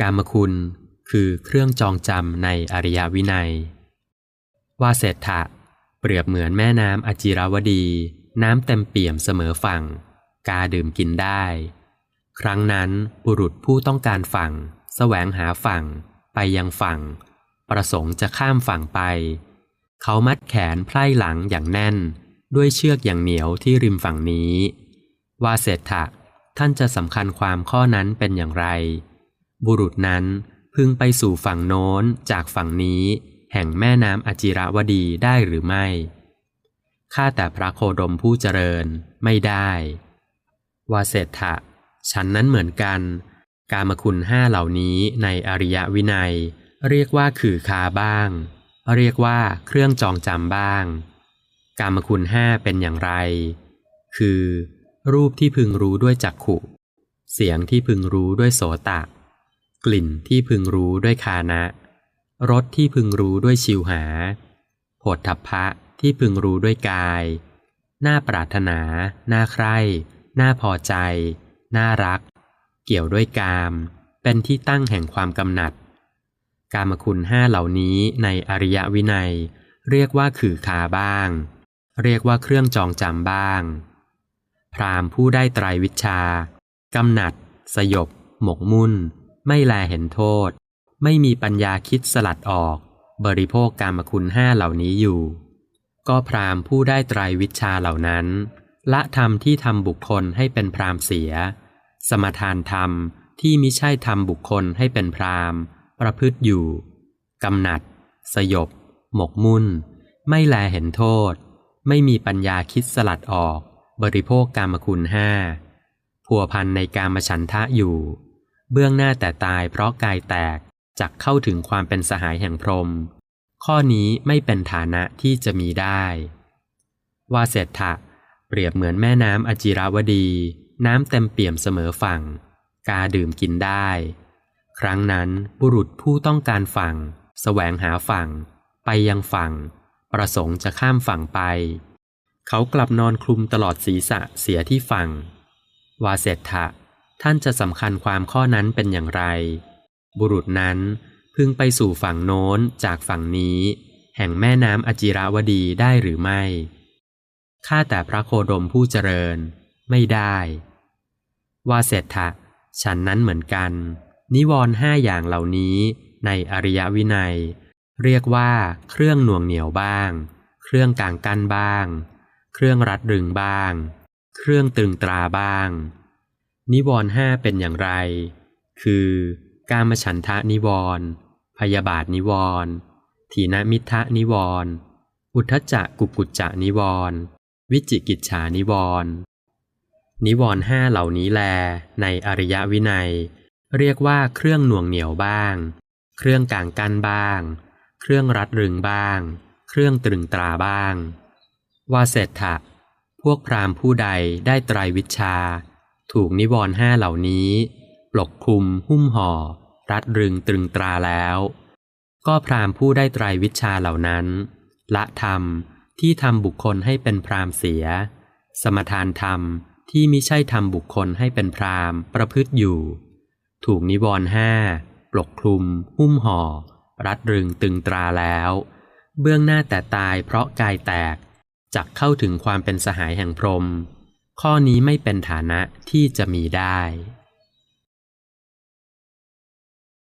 กามคุณคือเครื่องจองจำในอริยวินัย ว่าเศรษฐะ เปรียบเหมือนแม่น้ำอจิราวดี น้ำเต็มเปี่ยมเสมอฝั่ง กาดื่มกินได้ ครั้งนั้นบุรุษผู้ต้องการฝั่งแสวงหาฝั่ง ไปยังฝั่ง ประสงค์จะข้ามฝั่งไป เขามัดแขนไพร่หลังอย่างแน่น ด้วยเชือกอย่างเหนียวที่ริมฝั่งนี้ ว่าเศรษฐะท่านจะสำคัญความข้อนั้นเป็นอย่างไร บุรุษนั้นพึงไปสู่ฝั่งโน้นจากฝั่งนี้ แห่งแม่น้ำอจิรวดีได้หรือไม่ ข้าแต่พระโคดมผู้เจริญไม่ได้วาเศรษฐะฉันนั้นเหมือนกัน กามคุณห้าเหล่านี้ในอริยวินัย เรียกว่าขือคาบ้าง เรียกว่าเครื่องจองจำบ้าง กามคุณห้าเป็นอย่างไร คือ รูปที่พึงรู้ด้วยจักขุ เสียงที่พึงรู้ด้วยโสตะ กลิ่นที่พึงรู้ด้วยคานะรสที่พึงรู้ด้วยชิวหาโผฏฐัพพะที่พึงรู้ด้วยกาย น่าปรารถนา น่าใคร่ น่าพอใจ น่ารัก เกี่ยวด้วยกาม เป็นที่ตั้งแห่งความกำหนัด กามคุณห้าเหล่านี้ในอริยวินัย เรียกว่าขื่อคาบ้าง เรียกว่าเครื่องจองจำบ้าง พรามผู้ได้ไตรวิชากำหนัด สยบ หมกมุ่น ไม่แลเห็นโทษ ไม่มีปัญญาคิดสลัดออก บริโภคกามคุณห้าเหล่านี้อยู่ ก็พรามผู้ได้ไตรวิชาเหล่านั้น ละธรรมที่ทำบุคคลให้เป็นพรามเสีย สมทานธรรมที่มิใช่ทำบุคคลให้เป็นพรามประพฤติอยู่กำหนัด สยบ หมกมุ่น ไม่แลเห็นโทษ ไม่มีปัญญาคิดสลัดออก บริโภคกามคุณห้าพัวพันในการมฉันทะอยู่ เบื้องหน้าแต่ตายเพราะกายแตกจักเข้าถึงความเป็นสหายแห่งพรหมข้อนี้ไม่เป็นฐานะที่จะมีได้ ว่าเศรษฐะเปรียบเหมือนแม่น้ำอจิราวดี น้ำเต็มเปี่ยมเสมอฝั่ง กาดื่มกินได้ ครั้งนั้นบุรุษผู้ต้องการฝั่งแสวงหาฝั่ง ไปยังฝั่ง ประสงค์จะข้ามฝั่งไป เขากลับนอนคลุมตลอดศีรษะเสียที่ฝั่ง วาเศรษฐะ ท่านจะสำคัญความข้อนั้นเป็นอย่างไร บุรุษนั้นพึงไปสู่ฝั่งโน้นจากฝั่งนี้ แห่งแม่น้ำอจิราวดีได้หรือไม่ ข้าแต่พระโคดมผู้เจริญ ไม่ได้ ว่าเศรษฐะฉันนั้นเหมือนกัน นิวรณ์ห้าอย่างเหล่านี้ในอริยวินัย เรียกว่าเครื่องหน่วงเหนียวบ้าง เครื่องกางกั้นบ้าง เครื่องรัดรึงบ้าง เครื่องตึงตราบ้าง นิวรณ์ห้าเป็นอย่างไร คือ การมฉันทะนิวรณ์พยาบาทนิวรณ์ถีนมิทะนิวรณ์อุทจจะกุกุจจะนิวรณ์วิจิกิจฉานิวรณ์นิวรณ์ห้าเหล่านี้แล ในอริยวินัย เรียกว่าเครื่องหน่วงเหนียวบ้าง เครื่องกางกั้นบ้าง เครื่องรัดรึงบ้าง เครื่องตรึงตราบ้าง ว่าเศรษฐะพวกพราหมณ์ผู้ใดได้ไตรวิชา ถูกนิวรณ์ห้าเหล่านี้ปกคลุมหุ้มห่อ รัดรึงตรึงตราแล้ว ก็พราหมณ์ผู้ได้ไตรวิชาเหล่านั้น ละธรรมที่ทำบุคคลให้เป็นพราหมเสีย สมทานธรรมที่มิใช่ทำบุคคลให้เป็นพราหมประพฤติอยู่ ถูกนิวรณ์ห้าปกคลุม หุ้มห่อ รัดรึงตึงตราแล้ว เบื้องหน้าแต่ตายเพราะกายแตกจักเข้าถึงความเป็นสหายแห่งพรหม ข้อนี้ไม่เป็นฐานะที่จะมีได้